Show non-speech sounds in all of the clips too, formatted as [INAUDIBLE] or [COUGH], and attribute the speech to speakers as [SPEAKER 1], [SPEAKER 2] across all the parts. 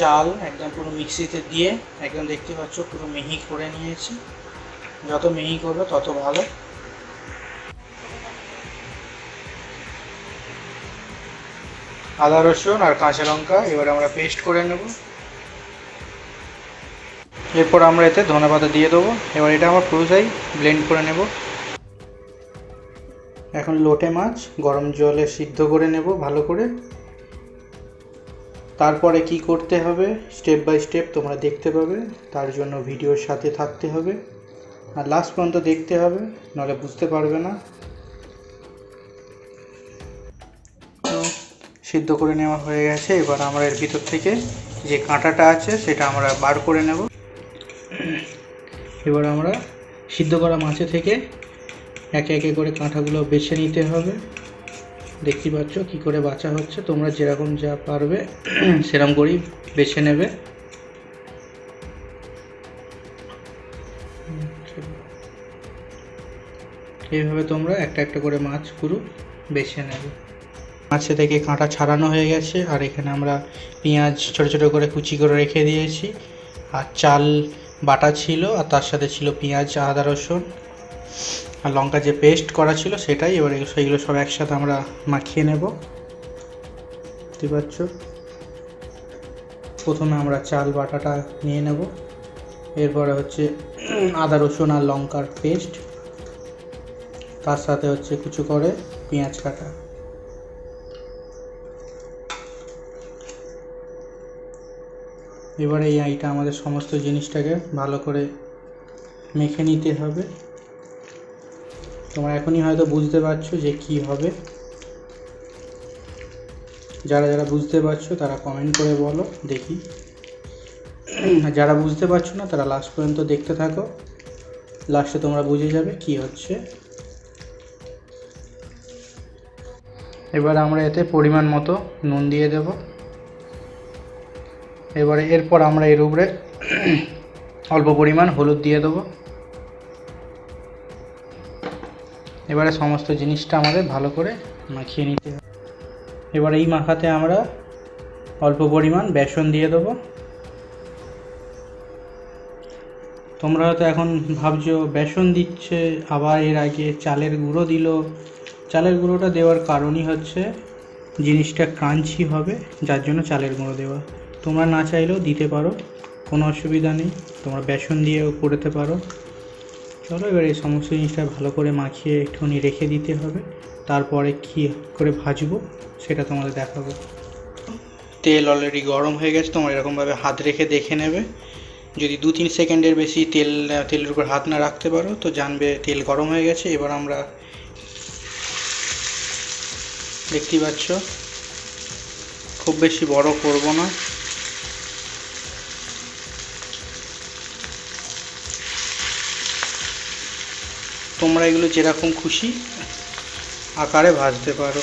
[SPEAKER 1] চাল একদম পুরো মিক্সিতে দিয়ে একদম দেখতে পাচ্ছ পুরো মিহি করে নিয়েছি। যত মিহি করবে তত ভালো। আদা, রসুন আর কাঁচা লঙ্কা এবার আমরা পেস্ট করে নেব। এরপর আমরা এতে ধনে পাতা দিয়ে দেবো। এবার এটা আমরা পুরোটাই ব্লেন্ড করে নেব। এখন লোটে মাছ গরম জলে সিদ্ধ করে নেব ভালো করে। তারপরে কি করতে হবে? স্টেপ বাই স্টেপ তোমরা দেখতে পাবে, তার জন্য ভিডিওর সাথে থাকতে হবে। আর লাস্ট পর্যন্ত দেখতে হবে, নাহলে বুঝতে পারবে না। সিদ্ধ করে নেওয়া হয়ে গেছে, এবার আমরা এর ভিতর থেকে যে কাঁটাটা আছে, সেটা আমরা বার করে নেব। এবার আমরা সিদ্ধ করা মাছে থেকে একে একে করে কাঁটাগুলো বেছে নিতে হবে। দেখতে পাচ্ছ, কি করে বাছা হচ্ছে, তোমরা যেরকম যা পারবে, [CLEARS THROAT] সেরকম করেই বেছে নেবে। এইভাবে তোমরা একটা একটা করে মাছ পুরো বেছে নেবে। মাছে থেকে কাঁটা ছাড়ানো হয়ে গেছে, আর এখানে আমরা পেঁয়াজ ছোট ছোট করে কুচি করে রেখে দিয়েছি। আর চাল বাটা ছিল, আর তার সাথে ছিল পেঁয়াজ, আদা, রসুন। আর লঙ্কা যে পেস্ট করা ছিল সেটাই, এবার সেইগুলো সব একসাথে আমরা মাখিয়ে নেব। বুঝতে পারছ প্রথমে আমরা চাল বাটাটা নিয়ে নেব। এরপরে হচ্ছে আদা, রসুন আর লঙ্কার পেস্ট তার সাথে হচ্ছে কিছু করে পেঁয়াজ কাটা। এবারে এই আইটা আমাদের সমস্ত জিনিসটাকে ভালো করে মেখে নিতে হবে। তোমরা এখনই হয়তো বুঝতে পারছ যে কি হবে। যারা যারা বুঝতে পারছ তারা কমেন্ট করে বলো, দেখি। যারা বুঝতে পারছ না, তারা লাস্ট পর্যন্ত দেখতে থাকো। লাস্টে তোমরা বুঝে যাবে কি হচ্ছে। এবার আমরা এতে পরিমাণ মতো নুন দিয়ে দেব। এবারে এরপর আমরা এর উপরে অল্প পরিমাণ হলুদ দিয়ে দেবো। এবারে সমস্ত জিনিসটা আমাদের ভালো করে মাখিয়ে নিতে হবে। এবার এই মাখাতে আমরা অল্প পরিমাণ বেসন দিয়ে দেবো। তোমরা হয়তো এখন ভাবছ, বেসন দিচ্ছে, আবার এর আগে চালের গুঁড়ো দিল। চালের গুঁড়োটা দেওয়ার কারণই হচ্ছে জিনিসটা ক্রাঞ্চি হবে, যার জন্য চালের গুঁড়ো দেওয়া। তোমরা না চাইলেও দিতে পারো, কোনো অসুবিধা নেই। তোমরা বেসন দিয়েও করতে পারো। চলো, এবার এই সমস্ত জিনিসটা ভালো করে মাখিয়ে একটুখানি রেখে দিতে হবে। তারপরে কী করে ভাজবো, সেটা তোমাদের দেখাবো। তেল অলরেডি গরম হয়ে গেছে, তোমরা এরকমভাবে হাত রেখে দেখে নেবে। যদি দু তিন সেকেন্ডের বেশি তেল, তেলের উপর হাত না রাখতে পারো, তো জানবে তেল গরম হয়ে গেছে। এবার আমরা দেখতেই পাচ্ছ, খুব বেশি বড় করব না। তোমরা এগুলো যেরকম খুশি আকারে ভাজতে পারো।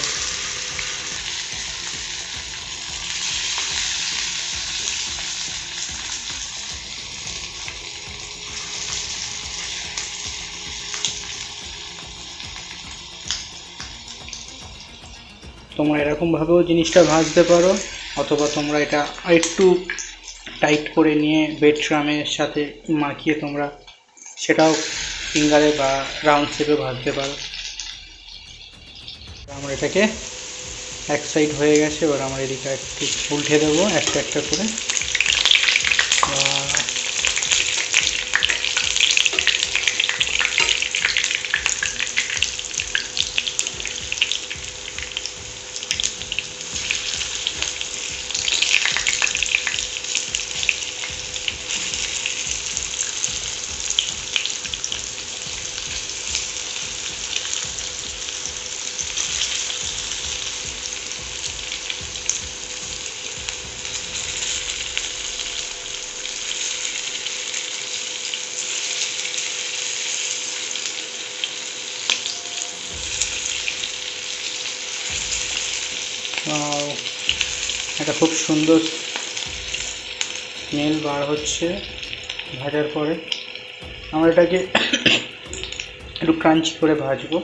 [SPEAKER 1] তোমরা এরকমভাবেও জিনিসটা ভাজতে পারো, অথবা তোমরা এটা একটু টাইট করে নিয়ে বেড ট্রামের সাথে মাখিয়ে তোমরা সেটাও ফিঙ্গারে বা রাউন্ড শেপে ভাজতে পারো। আমার এটাকে এক সাইড হয়ে গেছে, এবার আমার এদিকে একটু উল্টে দেবো, একটা একটা করে। একটা খুব সুন্দর স্মেল বার হচ্ছে ভাজার পরে। আমরা এটাকে একটু ক্রাঞ্চ করে ভাজবো।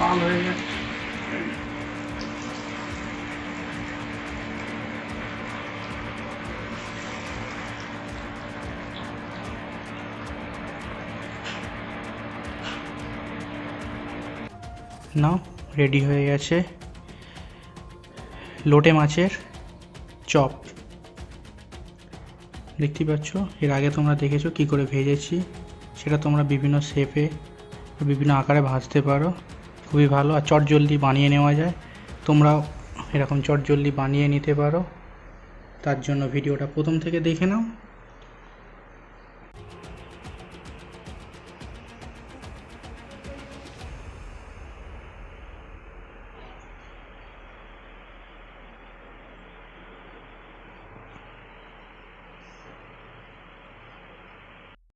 [SPEAKER 1] ভালো হয়ে গেছে। নাও রেডি হয়ে গেছে। লোটে মাছের চপ। দেখতেই পাচ্ছ, এর আগে তোমরা দেখেছ কি করে ভেজেছি, সেটা তোমরা বিভিন্ন শেপে বিভিন্ন আকারে ভাজতে পারো। খুবই ভালো, আর চট জলদি বানিয়ে নেওয়া যায়। তোমরাও এরকম চট জলদি বানিয়ে নিতে পারো। তার জন্য ভিডিওটা প্রথম থেকে দেখে নাও।